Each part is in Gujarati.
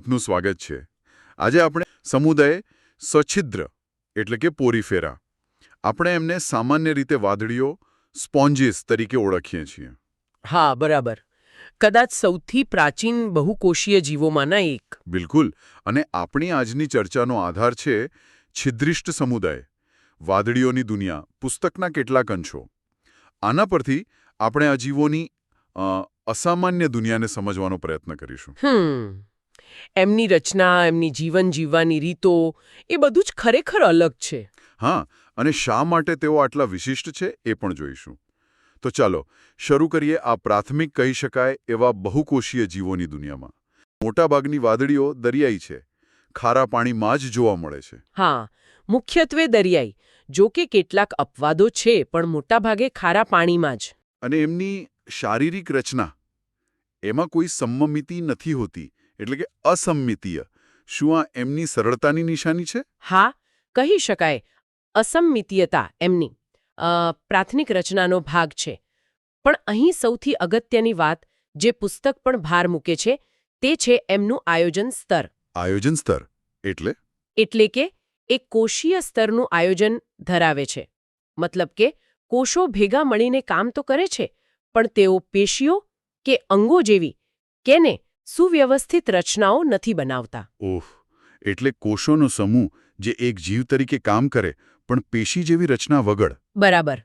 આપનું સ્વાગત છે. આજે આપણે સમુદાય સછિદ્ર એટલે કે પોરીફેરા. આપણે એમને સામાન્ય રીતે વાદળીઓ સ્પોન્જીસ તરીકે ઓળખીએ છીએ. હા બરાબર. કદાચ સૌથી પ્રાચીન બહુકોષીય જીવોમાંના એક. બિલકુલ. અને આપણી આજની ચર્ચાનો આધાર છે છિદ્રિષ્ટ સમુદાય વાદળીઓની દુનિયા પુસ્તકના કેટલાક અંશો. આના પરથી આપણે આ જીવોની અસામાન્ય દુનિયાને સમજવાનો પ્રયત્ન કરીશું. એમની રચના એમની જીવન જીવવાની રીતો એ બધું જ ખરેખર અલગ છે. હા અને શા માટે તેઓ આટલા વિશિષ્ટ છે એ પણ જોઈશું. તો ચાલો શરૂ કરીએ આ પ્રાથમિક કહી શકાય એવા બહુકોષીય જીવોની દુનિયામાં. મોટાભાગની વાદળીઓ દરિયાઈ છે. ખારા પાણીમાં જ જોવા મળે છે. હા મુખ્યત્વે દરિયાઈ. જો કે કેટલાક અપવાદો છે પણ મોટાભાગે ખારા પાણીમાં જ. અને એમની શારીરિક રચના. એમાં કોઈ સંમમિતિ નથી હોતી. એટલે કે અસંમિતીય. શું આ એમની સરળતાની નિશાની છે? હા કહી શકાય. અસંમિતીયતા એમની. પ્રાથમિક રચનાનો ભાગ છે. પણ અહીં સૌથી અગત્યની વાત જે પુસ્તક પણ ભાર મૂકે છે તે છે એમનું આયોજન સ્તર. આયોજન સ્તર. એટલે? એટલે કે એક કોષીય સ્તરનું આયોજન ધરાવે છે. મતલબ કે કોષો ભેગા મળીને કામ તો કરે છે પણ તેઓ પેશીઓ કે અંગો જેવી કેને સુવ્યવસ્થિત રચનાઓ નથી બનાવતા. ઓહ એટલે કોષોનો સમૂહ જે એક જીવ તરીકે કામ કરે પણ પેશી જેવી રચના વગર. બરાબર.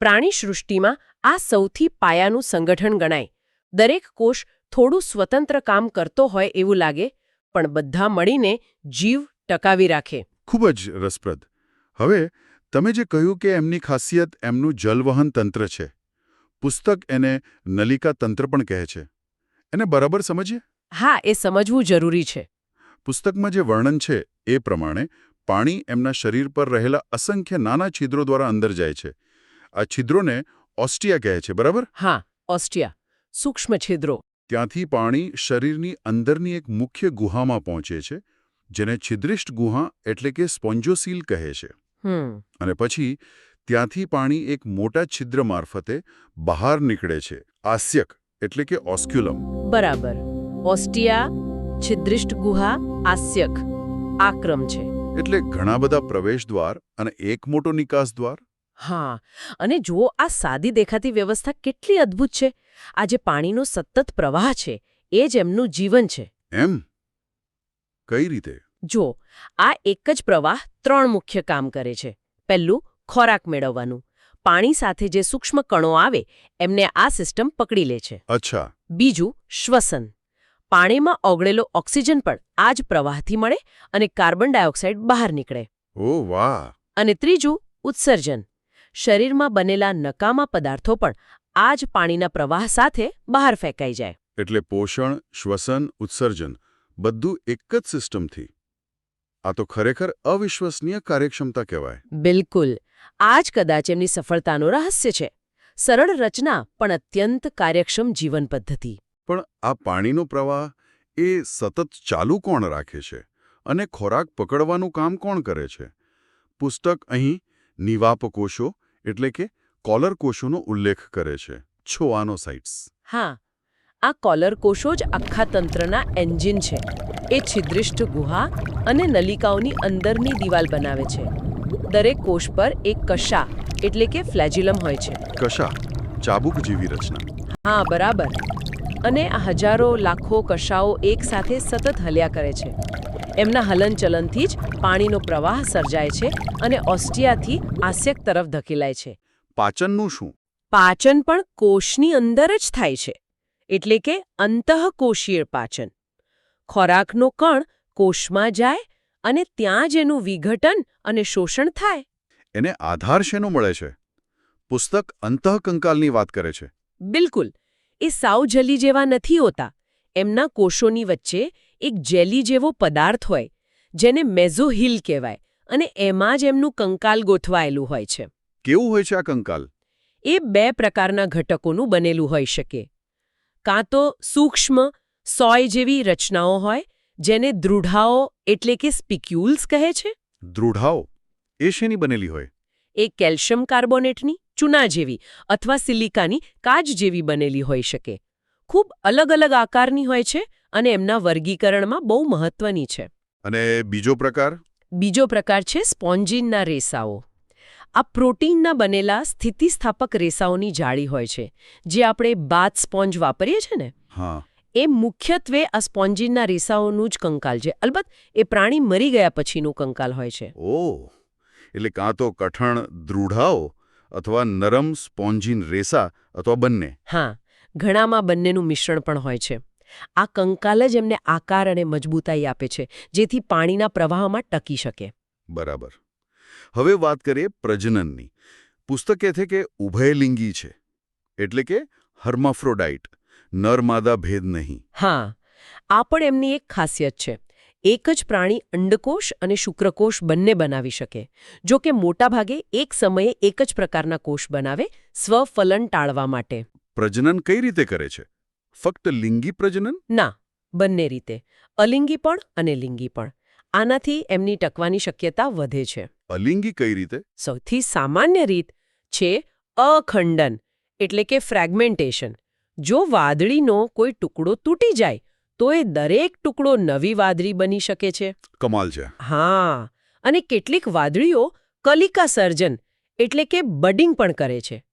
પ્રાણી સૃષ્ટિમાં આ સૌથી પાયાનું સંગઠન ગણાય. દરેક કોષ થોડું સ્વતંત્ર કામ કરતો હોય એવું લાગે પણ બધા મળીને જીવ ટકાવી રાખે. ખૂબ જ રસપ્રદ. હવે તમે જે કહ્યું કે એમની ખાસિયત એમનું જલવહન તંત્ર છે પુસ્તક એને નલિકા તંત્ર પણ કહે છે. એને બરાબર સમજીએ? હા એ સમજવું જરૂરી છે. પુસ્તકમાં જે વર્ણન છે એ પ્રમાણે પાણી એમના શરીર પર રહેલા અસંખ્ય નાના છિદ્રો દ્વારા અંદર જાય છે. આ છિદ્રોને ઓસ્ટિયા કહે છે બરાબર? હા ઓસ્ટિયા. સૂક્ષ્મ છિદ્રો. ત્યાંથી પાણી શરીરની અંદરની એક મુખ્ય ગુહામાં પહોંચે છે જેને છિદ્રિષ્ટ ગુહા એટલે કે સ્પોન્જોસીલ કહે છે. અને પછી ત્યાંથી પાણી એક મોટા છિદ્ર મારફતે બહાર નીકળે છે આસ્યક. એટલે કે ઓસ્ક્યુલમ. બરાબર. ઓસ્ટિયા છિદ્રિષ્ટ ગુહા આસ્યક. આ ક્રમ છે. એટલે ઘણા બધા પ્રવેશદ્વાર અને એક મોટો નિકાસ દ્વાર હા. અને જુઓ આ સાદી દેખાતી વ્યવસ્થા કેટલી અદ્ભુત છે. આ જે પાણીનો સતત પ્રવાહ છે એ જ એમનું જીવન છે. એમ? કઈ રીતે? જો આ એક જ પ્રવાહ ત્રણ મુખ્ય કામ કરે છે. પહેલું ખોરાક મેળવવાનું. પાણી સાથે જે સૂક્ષ્મ કણો આવે એમને આ સિસ્ટમ પકડી લે છે. અચ્છા. બીજું શ્વસન. પાણીમાં ઓગળેલો ઓક્સિજન પણ આ જ પ્રવાહથી મળે અને કાર્બન ડાયોક્સાઇડ બહાર નીકળે. ઓ વાહ. અને ત્રીજું ઉત્સર્જન. શરીરમાં બનેલા નકામા પદાર્થો પણ આ જ પાણીના પ્રવાહ સાથે બહાર ફેંકાઈ જાય. એટલે પોષણ શ્વસન ઉત્સર્જન બધું એક જ સિસ્ટમથી? આ તો ખરેખર અવિશ્વસનીય કાર્યક્ષમતા કહેવાય. બિલકુલ. આ જ કદાચ એમની સફળતાનો રહસ્ય છે. સરળ રચના પણ અત્યંત કાર્યક્ષમ જીવન પદ્ધતિ. પણ આ પાણીનો પ્રવાહ એ સતત ચાલુ કોણ રાખે છે? અને ખોરાક પકડવાનું કામ કોણ કરે છે? પુસ્તક અહીં નિવાપકોષો એટલે કે કોલર કોષોનો ઉલ્લેખ કરે છે. છોઆનોસાઇટ્સ હા. આ કોલર કોષો જ આખા તંત્રના એન્જિન છે. એ છિદ્રિષ્ટ ગુહા અને નલિકાઓની અંદરની દિવાલ બનાવે છે. દરેક કોષ પર એક કશા એટલે કે ફ્લેજિલમ હોય છે. કશા? ચાબુક જેવી રચના. હા બરાબર. અને આ હજારો લાખો કશાઓ એકસાથે સતત હલ્યા કરે છે. એમના હલનચલનથી જ પાણીનો પ્રવાહ સર્જાય છે અને ઓસ્ટિયાથી આસ્યક તરફ ધકેલાય છે. પાચનનું શું? પાચન પણ કોષની અંદર જ થાય છે. એટલે કે અંતઃકોષીય પાચન. ખોરાકનો કણ કોષમાં જાય અને ત્યાં જ એનું વિઘટન અને શોષણ થાય. એને આધાર શેનો મળે છે? પુસ્તક અંતઃકંકાલની વાત કરે છે. બિલકુલ. એ સાવ જલી જેવા નથી હોતા. એમના કોષોની વચ્ચે એક જેલી જેવો પદાર્થ હોય જેને મેઝોહિલ કહેવાય અને એમાં જ એમનું કંકાલ ગોઠવાયેલું હોય છે. કેવું હોય છે આ કંકાલ? એ બે પ્રકારના ઘટકોનું બનેલું હોઈ શકે. કાં તો સૂક્ષ્મ સોય જેવી રચનાઓ હોય જેને દૃઢાઓ એટલે કે સ્પિક્યુલ્સ કહે છે? દૃઢાઓ? એ શેની બનેલી હોય? એ કેલ્શિયમ કાર્બોનેટની ચૂના જેવી અથવા સિલિકાની કાચ જેવી બનેલી હોઈ શકે. ખૂબ અલગ અલગ આકારની હોય છે અને એમના વર્ગીકરણમાં બહુ મહત્વની છે. અને બીજો પ્રકાર? બીજો પ્રકાર છે સ્પોન્જીનના રેસાઓ. આ પ્રોટીનના બનેલા સ્થિતિસ્થાપક રેસાઓની જાળી હોય છે જે આપણે બાથ સ્પોન્જ વાપરીએ છીએ ને? હા. એ મુખ્યત્વે આ સ્પોન્જીનના રેસાઓનું જ કંકાલ છે. અલબત્ત એ પ્રાણી મરી ગયા પછીનું કંકાલ હોય છે. ઓ એટલે કાં તો કઠણ દૃઢાઓ અથવા નરમ સ્પોન્જીન રેસા અથવા બંને? હા ઘણામાં બંનેનું મિશ્રણ પણ હોય છે. આ કંકાલ જ એમને આકાર અને મજબૂતાઈ આપે છે જેથી પાણીના પ્રવાહમાં ટકી શકે. બરાબર. હવે વાત કરીએ પ્રજનનની. પુસ્તક કહે છે કે ઉભયલિંગી છે. એટલે કે હર્માફ્રોડાઇટ. નર માદા ભેદ નહીં. હા આ પણ એમની એક ખાસિયત છે. એક જ પ્રાણી અંડકોષ અને શુક્રકોષ બંને બનાવી શકે. જો કે મોટાભાગે એક સમયે એક જ પ્રકારના કોષ બનાવે સ્વફલન ટાળવા માટે. પ્રજનન કઈ રીતે કરે છે? ફક્ત લિંગી પ્રજનન? ના બંને રીતે. અલિંગી પણ અને લિંગી પણ. આનાથી એમની ટકવાની શક્યતા વધે છે. અલિંગી કઈ રીતે? સૌથી સામાન્ય રીત છે અખંડન એટલે કે ફ્રેગમેન્ટેશન. જો વાદળીનો કોઈ ટુકડો તૂટી જાય તો એ દરેક ટુકડો નવી વાદળી બની શકે છે. કમાલ છે. હા અને કેટલીક વાદળીઓ કલિકા સર્જન એટલે કે બડિંગ પણ કરે છે.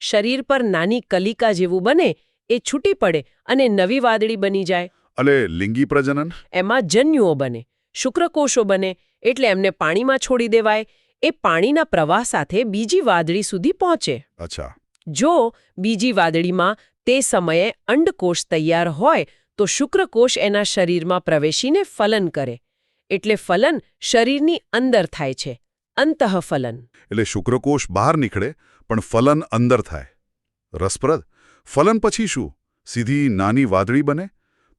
શરીર પર નાની કલિકા જેવું બને એ છૂટી પડે અને નવી વાદળી બની જાય. અને લિંગી પ્રજનન? એમાં જન્યુઓ બને શુક્રકોષો બને એટલે એમને પાણીમાં છોડી દેવાય. એ પાણીના પ્રવાહ સાથે બીજી વાદળી સુધી પહોંચે. અચ્છા. જો બીજી વાદળીમાં તે સમયે અંડકોષ તૈયાર હોય તો શુક્રકોષ એના શરીરમાં પ્રવેશીને ફલન કરે. એટલે ફલન શરીરની અંદર થાય છે. અંતઃફલન. એટલે શુક્રકોષ બહાર નીકળે પણ ફલન અંદર થાય. રસપ્રદ. ફલન પછી શું? સીધી નાની વાદળી બને.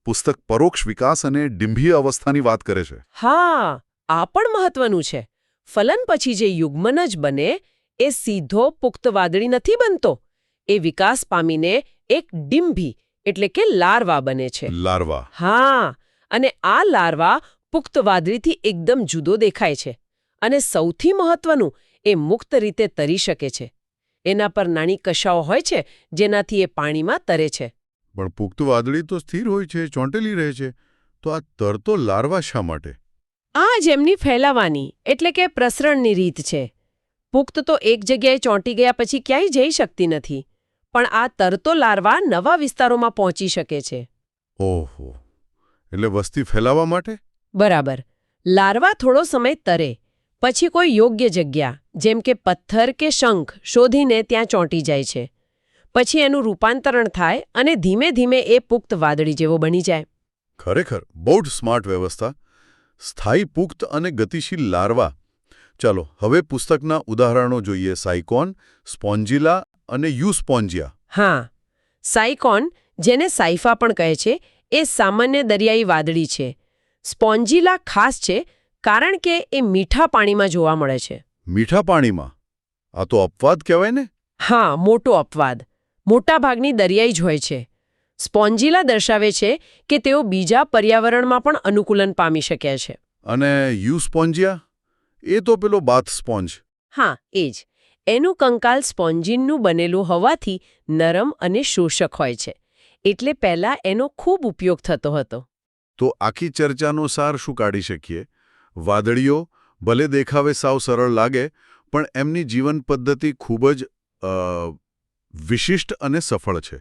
પુસ્તક પરોક્ષ વિકાસ અને ડિંભીય અવસ્થાની વાત કરે છે. હા આ પણ મહત્વનું છે. ફલન પછી જે યુગ્મન જ બને એ સીધો પુખ્ત વાદળી નથી બનતો. એ વિકાસ પામીને એક ડિંભી એટલે કે લાર્વા બને છે. લાર્વા. હા અને આ લાર્વા પુખ્ત વાદળીથી એકદમ જુદો દેખાય છે અને સૌથી મહત્વનું એ મુક્ત રીતે તરી શકે છે. એના પર નાની કશાઓ હોય છે જેનાથી એ પાણીમાં તરે છે. પણ પુખ્ત વાદળી તો સ્થિર હોય છે ચોંટેલી રહે છે. તો આ તરતો લાર્વા શા માટે? આ જ એમની ફેલાવાની એટલે કે પ્રસરણની રીત છે. પુખ્ત તો એક જગ્યાએ ચોંટી ગયા પછી ક્યાંય જઈ શકતી નથી. પણ આ તરતો લાર્વા નવા વિસ્તારોમાં પહોંચી શકે છે. ઓહો. એટલે વસ્તી ફેલાવવા માટે? બરાબર. લાર્વા થોડો સમય તરે પછી કોઈ યોગ્ય જગ્યા જેમ કે પથ્થર કે શંખ શોધીને ત્યાં ચોંટી જાય છે. પછી એનું રૂપાંતરણ થાય અને ધીમે ધીમે એ પુખ્ત વાદળી જેવો બની જાય. ખરેખર બહુ જ સ્માર્ટ વ્યવસ્થા. સ્થાયી પુખ્ત અને ગતિશીલ લાર્વા. ચાલો હવે પુસ્તકના ઉદાહરણો જોઈએ. સાયકોન સ્પોન્જિલા અને યુસ્પોન્જિયા. હા સાયકોન જેને સાઇફા પણ કહે છે એ સામાન્ય દરિયાઈ વાદળી છે. સ્પોન્જીલા ખાસ છે કારણ કે એ મીઠા પાણીમાં જોવા મળે છે. મીઠા પાણીમાં? આ તો અપવાદ કહેવાય ને? હા મોટો અપવાદ. મોટાભાગની દરિયાઈ જ હોય છે. સ્પોન્જીલા દર્શાવે છે કે તેઓ બીજા પર્યાવરણમાં પણ અનુકૂલન પામી શક્યા છે. અને યુ સ્પોન્જિયા એ તો પેલો બાથ સ્પોન્જ. હા એ જ. એનું કંકાલ સ્પોન્જિનનું બનેલું હોવાથી નરમ અને શોષક હોય છે, એટલે પહેલા એનો ખૂબ ઉપયોગ થતો હતો. તો આખી ચર્ચાનો સાર શું કાઢી શકીએ? વાદળીઓ, ભલે દેખાવે સાવ સરળ લાગે, પણ એમની જીવન પદ્ધતિ ખૂબ જ વિશિષ્ટ અને સફળ છે.